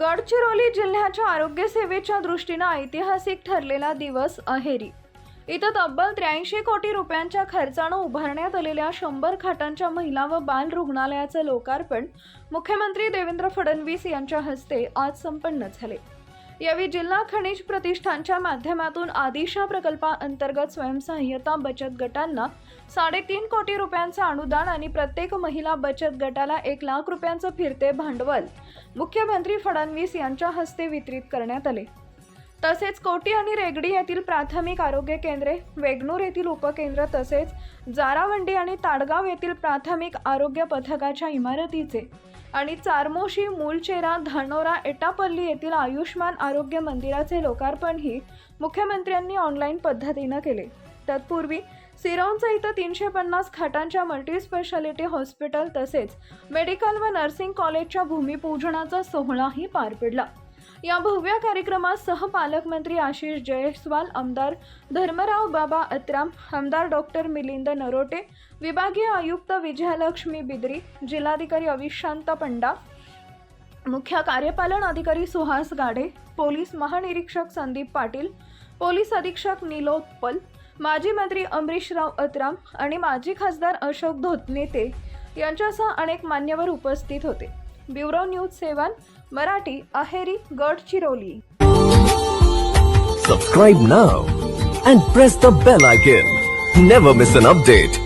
गडचिरोली जिल्ह्याच्या आरोग्य सेवेच्या दृष्टीनं ऐतिहासिक ठरलेला दिवस अहेरी. इथं तब्बल त्र्याऐंशी कोटी रुपयांच्या खर्चानं उभारण्यात आलेल्या शंभर खाटांच्या महिला व बाल रुग्णालयाचं लोकार्पण मुख्यमंत्री देवेंद्र फडणवीस यांच्या हस्ते आज संपन्न झाले. यावेळी जिल्हा खनिज प्रतिष्ठानच्या माध्यमातून आदिशा प्रकल्पाअंतर्गत स्वयंसहाय्यता बचत गटांना साडेतीन कोटी रुपयांचं अनुदान आणि प्रत्येक महिला बचत गटाला एक लाख रुपयांचं फिरते भांडवल मुख्यमंत्री फडणवीस यांच्या हस्ते वितरित करण्यात आले. तसेच कोटी आणि रेगडी येथील प्राथमिक आरोग्य केंद्रे वेगनूर येथील उपकेंद्र तसेच जारावंडी आणि ताडगाव येथील प्राथमिक आरोग्य पथकाच्या इमारतीचे आणि चारमोशी मूलचेरा धानोरा एटापल्ली येथील आयुष्मान आरोग्य मंदिराचे लोकार्पणही मुख्यमंत्र्यांनी ऑनलाईन पद्धतीनं केले. तत्पूर्वी सिरोंचा इथं तीनशे पन्नास खाटांच्या मल्टीस्पेशालिटी हॉस्पिटल तसेच मेडिकल व नर्सिंग कॉलेजच्या भूमिपूजनाचा सोहळाही पार पडला. या भव्य कार्यक्रमात सहपालकमंत्री आशिष जयस्वाल आमदार धर्मराव बाबा अत्राम आमदार डॉक्टर मिलिंद नरोटे विभागीय आयुक्त विजयालक्ष्मी बिद्री जिल्हाधिकारी अविशांत पंडा मुख्य कार्यपालन अधिकारी सुहास गाडे पोलीस महानिरीक्षक संदीप पाटील पोलीस अधीक्षक निलोत्पल माजी मंत्री अमरीशराव अत्राम आणि माजी खासदार अशोक धोतनेते यांच्यासह अनेक मान्यवर उपस्थित होते. Bureau news seven Marathi Aheri Gadchiroli Subscribe now and press the bell icon. Never miss an update.